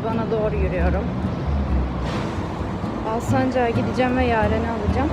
Kezban'a doğru yürüyorum. Alsancak'a gideceğim ve Yaren'i alacağım.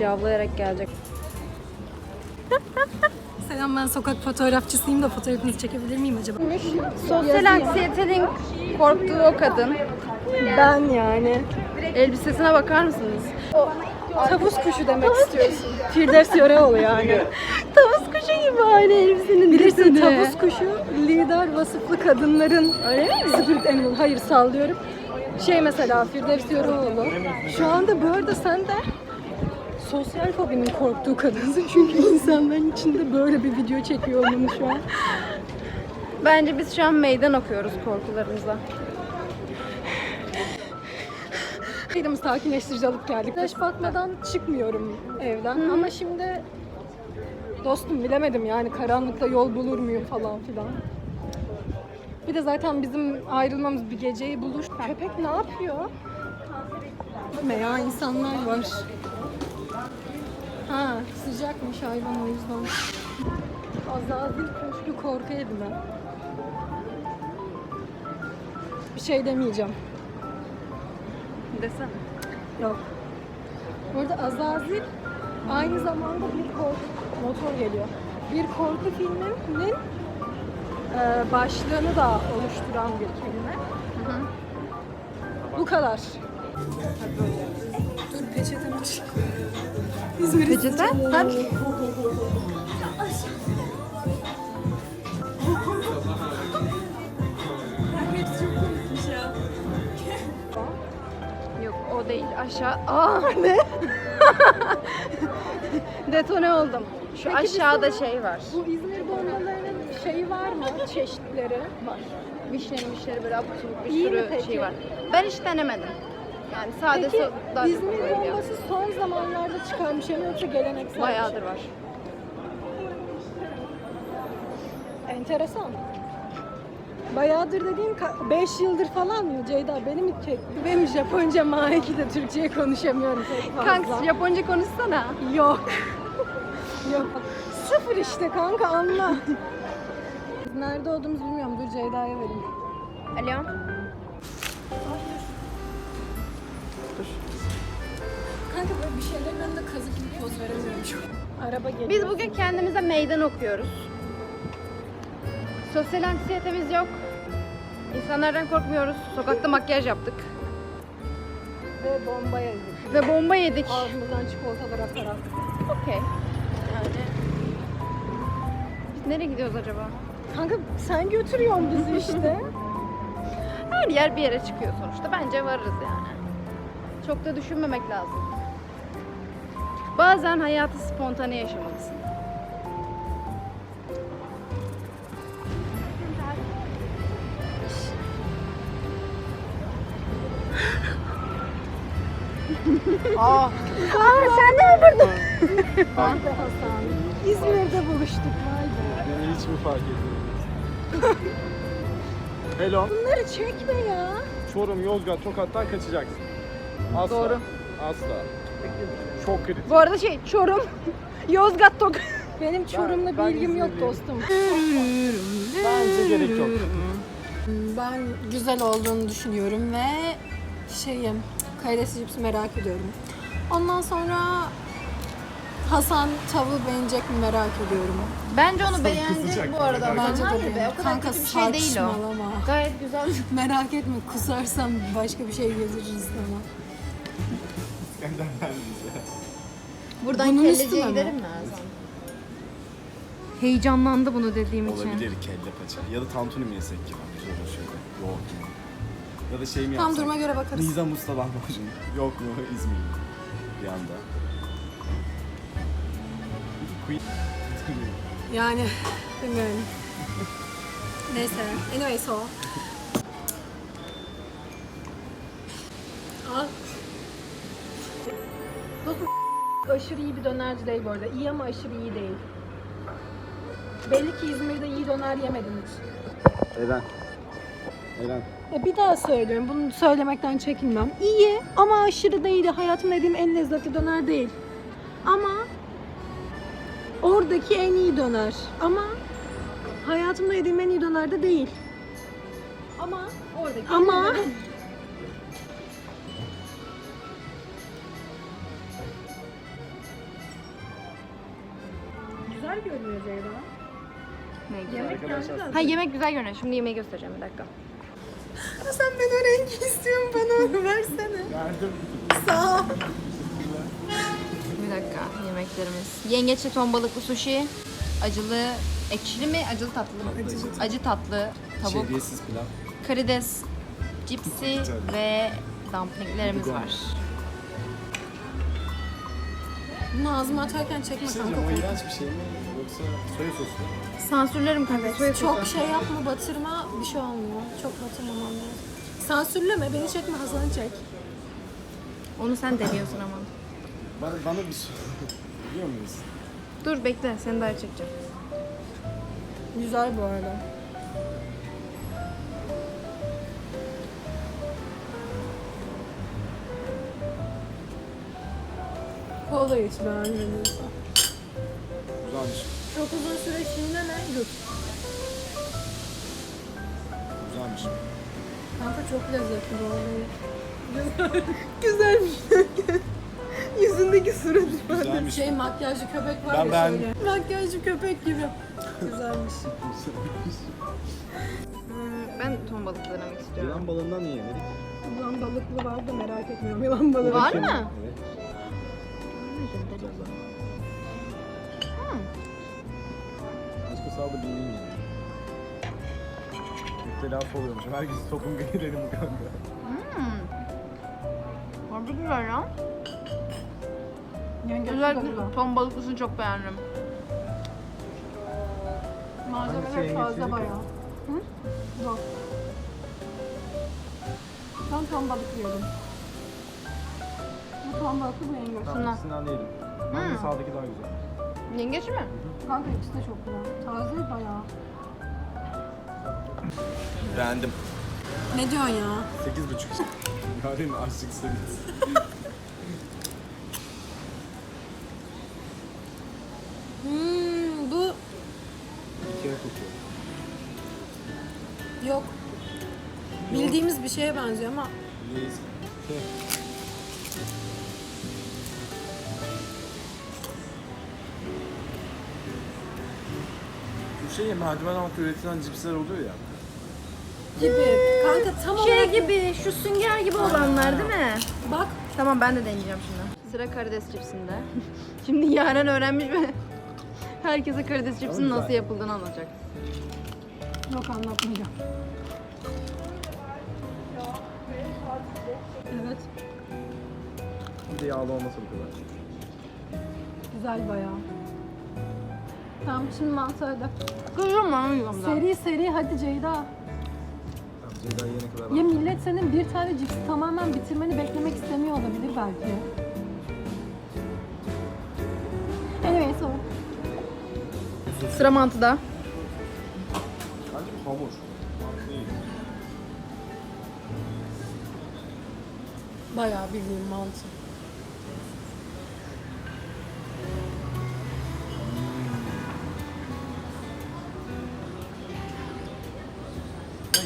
Cavlayarak gelecek. Selam ben sokak fotoğrafçısıyım da fotoğrafınızı çekebilir miyim acaba? Sosyal anksiyetenin korktuğu o kadın. Ben yani. Elbisesine bakar mısınız? Tavus kuşu demek istiyorsun. Firdevs Yöreoğlu yani. Tavus kuşu gibi aynı elbisenin Bilirsin deseni. tavus kuşu lider vasıflı kadınların Öyle mi? spirit animal. Hayır sallıyorum. Şey mesela Firdevs Yöreoğlu. Şu anda bu arada sen de sosyal fobinin korktuğu kadınsın. Çünkü insanların içinde böyle bir video çekiyor olmanı şu an. Bence biz şu an meydan okuyoruz korkularımıza. Dedim sakinleştirici alıp geldik. Güneş batmadan çıkmıyorum evden ama şimdi dostum bilemedim yani karanlıkta yol bulur muyum falan filan. Bir de zaten bizim ayrılmamız bir geceyi bulur. Köpek ne yapıyor? Veya insanlar var. Ha sıcakmış hayvan o yüzden. Azazil köşkü korku evi mi? Bir şey demeyeceğim. Desene. Yok. Burada Azazil aynı zamanda bir korku, motor geliyor. Bir korku filminin e, başlığını da oluşturan bir kelime. Bu kadar. Dur peçetemi çık. İzmir'i Peçete? Hadi. Yok o değil aşağı. Aa ne? Detone oldum. Şu Peki aşağıda şey var. Bu İzmir bombalarının şeyi var mı? Çeşitleri var. Vişneli mişneli böyle abuk bir İyi mi sürü peki? şey var. Ben hiç denemedim. Yani sade Peki so- daha çok son zamanlarda çıkan bir şey mi yoksa geleneksel bir şey? Bayağıdır var. Enteresan. Bayağıdır dediğim 5 yıldır falan mı Ceyda? Beni mi çekti? Benim Japonca mahiki de Türkçe'ye konuşamıyorum pek fazla. Kanka Japonca konuşsana. Yok. Yok. Sıfır işte kanka anla. Nerede olduğumuzu bilmiyorum. Dur Ceyda'ya vereyim. Alo. Kanka böyle bir şeylerin önünde kazık gibi poz veremiyorum şu an. Araba geliyor. Biz bugün kendimize meydan okuyoruz. Sosyal anksiyetemiz yok. İnsanlardan korkmuyoruz. Sokakta makyaj yaptık. Ve bomba yedik. Ve bomba yedik. Ağzımızdan çikolatalar atarak. Okey. Yani... Biz nereye gidiyoruz acaba? Kanka sen götürüyorsun bizi işte. Her yer bir yere çıkıyor sonuçta. Bence varırız yani. Çok da düşünmemek lazım. Bazen hayatı spontane yaşamalısın. Aa. Aa sen de mi burada? Ah be Hasan. İzmir'de buluştuk. Vay be. Beni hiç mi fark etmediniz? Hello. Bunları çekme ya. Çorum, Yozgat, Tokat'tan kaçacaksın. Asla. Doğru. Asla. Çok kritik. Bu arada şey Çorum, Yozgat Tok. Benim Çorum'la ben bir ilgim yok İzmirliyim. dostum. Bence gerek yok. Ben güzel olduğunu düşünüyorum ve şeyim, karides cipsi merak ediyorum. Ondan sonra Hasan tavuğu beğenecek mi merak ediyorum. Bence onu beğenecek kızacak. bu arada. Bence Bence de Hayır be o kadar Kanka kötü bir şey değil o. saçmalama. Gayet güzel. Merak etme kusarsam başka bir şey getiririz sana. İskender'den bize. Buradan Bunun kelleciye üstüne mi? gidelim mi Ersan? Heyecanlandı bunu dediğim için. Olabilir kelle paça. Ya da tantuni mi yesek ki? Güzel olur şöyle. Yok. Ya da şey mi Tam yapsak? duruma göre bakarız. Nizam Usta lahmacun. Yok mu İzmir? Bir anda. Yani bilmiyorum. Neyse. Anyways o. aşırı iyi bir dönerci değil bu arada. İyi ama aşırı iyi değil. Belli ki İzmir'de iyi döner yemedim hiç. Eren. Eren. Ya bir daha söylüyorum. Bunu söylemekten çekinmem. İyi ama aşırı değil. Hayatımda yediğim en lezzetli döner değil. Ama oradaki en iyi döner. Ama hayatımda yediğim en iyi döner de değil. Ama oradaki Ama güzel Ne güzel. Yemek Arkadaşlar, geldi Ha yemek güzel görünüyor. Şimdi yemeği göstereceğim bir dakika. Sen ben o rengi istiyorum bana onu versene. Sağ ol. Bir dakika yemeklerimiz. Yengeçli ton balıklı sushi. Acılı, ekşili mi? Acılı tatlı mı? Acılı. Acı tatlı, tavuk, Şehriyesiz pilav. karides, cipsi ve dumplinglerimiz var. Bunu ağzıma atarken çekme Bir şey kanka. diyeceğim, o iğrenç bir şey mi? Yoksa soya sosu? Sansürlerim kanka. soya sosu. Çok şey yapma batırma bir şey olmuyor. Çok batırmamam lazım. Sansürleme beni çekme Hasan'ı çek. Onu sen deniyorsun ama. Bana, bana bir şey biliyor muyuz? Dur bekle seni daha çekeceğim. Güzel bu arada. Kola iç beğenmediyse. Güzelmiş. Çok uzun süre çiğneme yut. Güzelmiş. Kanka çok lezzetli bu arada. Güzelmiş. Yüzündeki surat Güzelmiş. Şey makyajlı köpek var Ben ya beğendim. şöyle. Makyajlı köpek gibi. Güzelmiş. Hmm, ben ton balık denemek istiyorum. Yılan balığından niye yemedik? Yılan balıklı var da merak etmiyorum. Yılan balığı. Var mı? Evet. Hmm. Sağ da bildiğin yani. Müptelası oluyormuş. Herkes topun gelirini bu kanka. Hmm. Harbi güzel ya. Yengeç Özellikle ton balıklısını çok beğendim. Malzemeler yedik bayağı. ya? Hı? Yok. Ben ton balık yiyorum. Bu ton balıklı bu yengeç. Tamam ikisinden değilim. Bence Hmm. sağdaki daha güzel. Yengeç mi? Kanka ikisi de çok güzel. Taze bayağı. Beğendim. Ne diyorsun ya? 8,5 işte. Yarın açlık seviyesi. Hmm, bu Bir kere kokuyor. yok. Bildiğimiz bir şeye benziyor ama Reis. Şey. Şey merdiven altı üretilen cipsler oluyor ya. gibi. Kanka tam Şey olarak gibi, şu sünger gibi olanlar değil mi? bak Tamam ben de deneyeceğim şimdi. Sıra karides cipsinde. şimdi Yaren öğrenmiş ve herkese karides cipsinin nasıl yapıldığını anlatacak. yok anlatmayacağım. Evet. Bir de yağlı olmasa bu kadar. Güzel bayağı. Tamam şimdi mantarda. Kızım ben yiyorum da. Seri seri hadi Ceyda. Tamam Ceyda yene kadar Ya millet senin bir tane cipsi tamamen bitirmeni beklemek istemiyor olabilir belki. Anyway so. Sıra mantıda. Bence bu hamur. Mantı değil. Bayağı bildiğim mantı.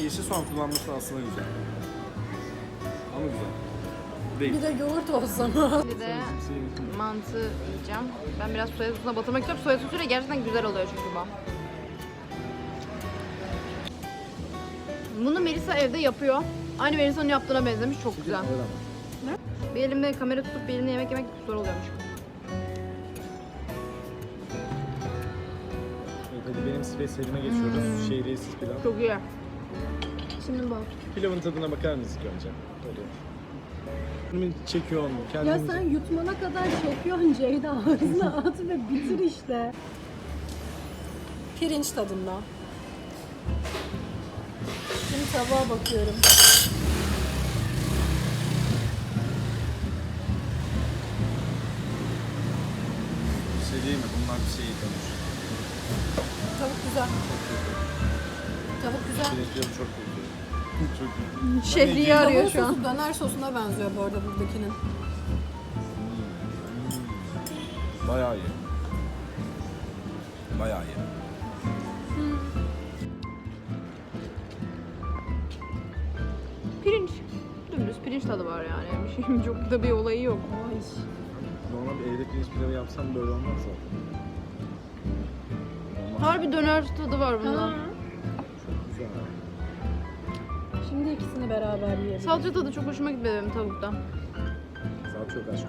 Yeşil soğan kullanması aslında güzel. Ama güzel. Değil. Bir de yoğurt olsa mı? Bir de mantı yiyeceğim. Ben biraz soya sosuna batırmak istiyorum. Soya sosuyla gerçekten güzel oluyor çünkü bu. Bunu Melisa evde yapıyor. Aynı Melisa'nın yaptığına benzemiş. Çok güzel. Bir elimde kamera tutup bir elimde yemek yemek zor oluyormuş. Evet, hadi benim spesiyelime geçiyoruz. Şehriyesiz pilav. Çok iyi. Şimdi bak. Pilavın tadına bakar mısın önce? Öyle. Kendimi çekiyorum. Kendimi Ya sen yutmana kadar çekiyorsun Ceyda ağzına at ve bitir işte. Pirinç tadında. Şimdi tabağa bakıyorum. Bir şey değil mi? Bunlar bir şey yıkamış. Tavuk güzel. Tavuk güzel. Pirinç pilavı çok kötü. Çok kötü. Şehriye arıyor şu an. sosu döner sosuna benziyor bu arada buradakinin. Bayağı iyi. Bayağı iyi. Pirinç. Dümdüz pirinç tadı var yani. Bir şeyim çok da bir olayı yok. Normal bir evde pirinç pilavı yapsam böyle olmaz zaten. Harbi döner tadı var bunda. ikisini beraber yiyebiliriz. Salçata da çok hoşuma gitmedi benim tavukta. Salça çok aşk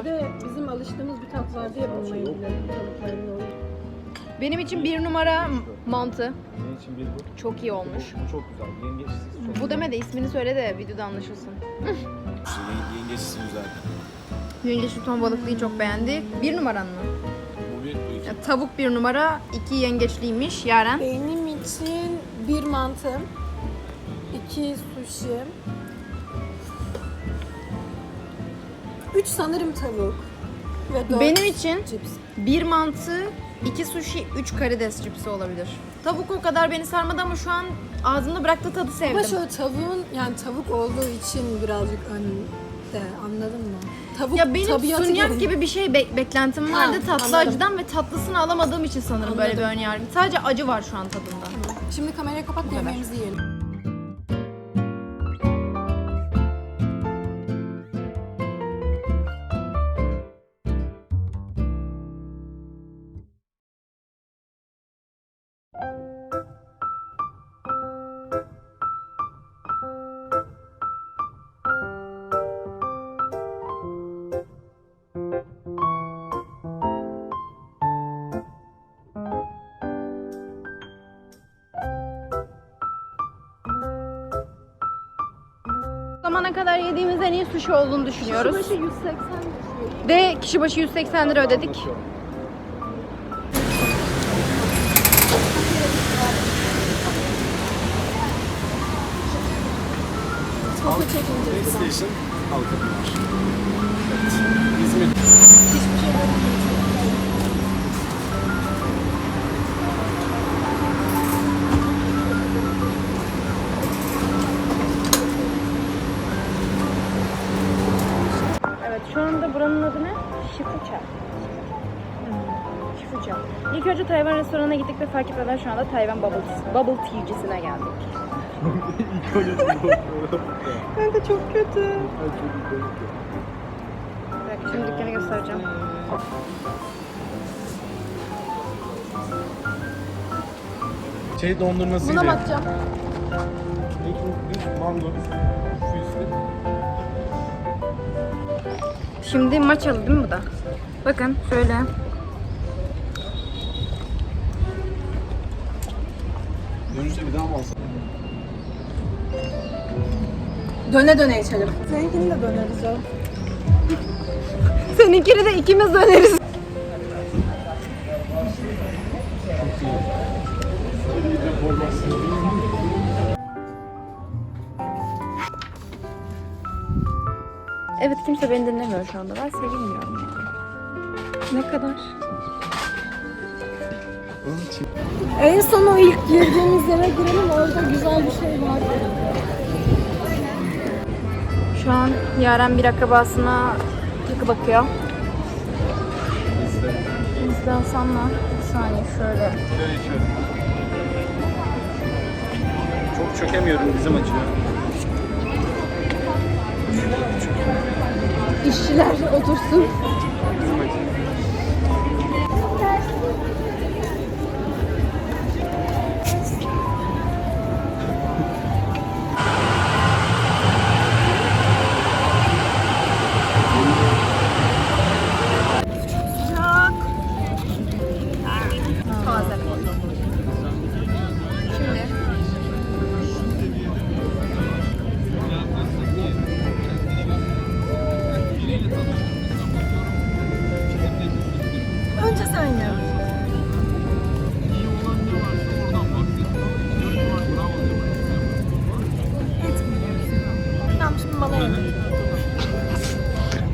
Bir de bizim alıştığımız bir tat var diye bununla ilgili. Benim için bir numara mantı. Benim için bir bu. Çok iyi olmuş. Bu çok güzel. Yengeçsiz. çok Bu deme de ismini söyle de videoda anlaşılsın. güzel. Yengeçsiz güzel. Yengeç tuton balıklıyı çok beğendi. Bir numaran mı? Bu bir, tavuk bir numara, iki yengeçliymiş Yaren. Benim için bir mantım. 2 sushi. 3 sanırım tavuk. Ve 4 Benim için cips. bir mantı, iki sushi, üç karides cipsi olabilir. Tavuk o kadar beni sarmadı ama şu an ağzımda bıraktığı tadı sevdim. Ama şöyle tavuğun yani tavuk olduğu için birazcık önde anladın mı? Tavuk ya benim sunyak gibi bir şey be- beklentim Ha, vardı tatlı anladım. acıdan ve tatlısını alamadığım için sanırım böyle bir Anladım. önyargı. Sadece acı var şu an tadında. Şimdi kamerayı kapat yemeğimizi yiyelim. Zamana kadar yediğimiz en iyi sushi olduğunu düşünüyoruz. Başı 180 Ve kişi başı 180 lira ödedik. Foto çekince. PlayStation Halkapınar. Evet. İzmir. Buranın adı ne? Shifucha. Shifucha. İlk önce Tayvan restoranına gittik ve fark etmeden şu anda Tayvan bubble, bubble tea'cisine geldik. Kanka çok kötü. Bir dakika şimdi dükkanı göstereceğim. Şey dondurması Buna bakacağım. Mango. Şimdi maçalı değil mi bu da? Bakın şöyle. Dönüşte bir daha mı alsam? Döne döne içelim. Seninkini de döneriz ya. Seninkini de ikimiz döneriz. Evet kimse beni dinlemiyor şu anda. Ben sevinmiyorum yani. Ne kadar? En son o ilk girdiğimiz yere girelim orada güzel bir şey var. Şu an Yaren bir akrabasına takı bakıyor. Biz de Hasan'la bir saniye şöyle. Şöyle. Çok çökemiyorum, dizim acıyor. İşçiler otursun.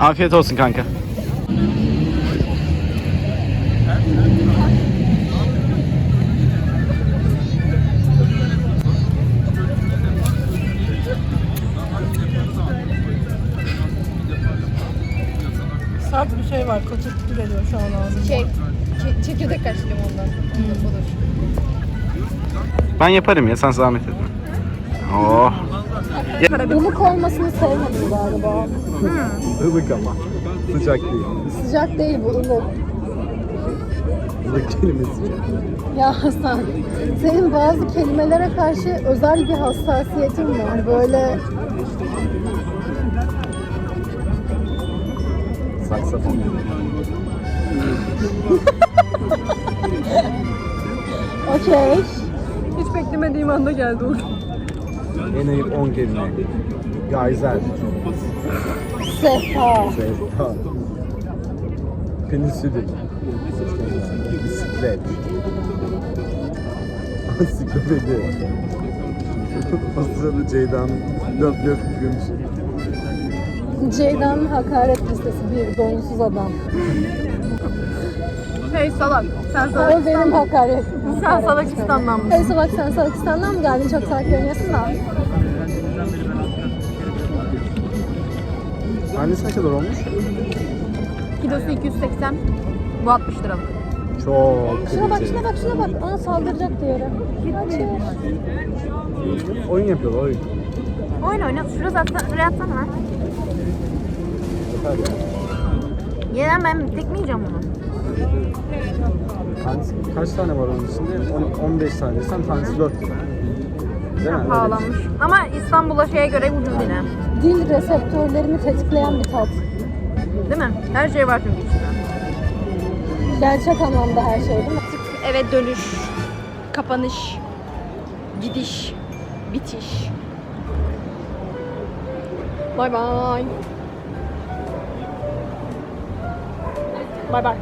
Afiyet olsun kanka. Sert bir şey var. Kötü geliyor şu an ağzıma. şey çe- çekirdek kaç limondan. Olur. Ben yaparım ya, sen zahmet etme. Oh. Ilık olmasını sevmedim galiba. Ilık ama. Sıcak değil. Sıcak değil bu ılık. Ilık kelimesi. Ya Hasan, senin bazı kelimelere karşı özel bir hassasiyetin var. Böyle Saksafon. okey. Hiç beklemediğim anda geldi o. En ayıp 10 kelime. Gayzer. Sefa. Sevda. Peninsülün. Bisiklet. Ansiklopedi. o sırada Ceyda'nın löp löp gülmüşü. Ceyda'nın hakaret listesi bir donsuz adam. Hey salak. Sen O benim hakaret. Sen Salakistan'dan mısın? Neyse bak sen Salakistan'dan mı geldin? Çok salak görünüyorsun da. Annesi ne kadar olmuş? Kilosu 280. Bu 60 liralık. Çok Şuna bak şuna bak şuna bak. Aa saldıracak diğeri. Açıyor. Oyun yapıyorlar oyun. Oyun oyna. Şurası atsa, şuraya atsana lan. Yeter ya. Yenen ben tek mi yiyeceğim bunu? Tanesi, kaç tane var onun içinde? On- 15 tane desem tanesi 4 lira. Değil mi? Pahalanmış. Ama İstanbul'a şeye göre ucuz yine. Dil reseptörlerini tetikleyen bir tat. Değil mi? Her şey var çünkü içinde. Gerçek anlamda her şey değil mi? Eve dönüş, kapanış, gidiş, bitiş. Bay bay. Bay bay.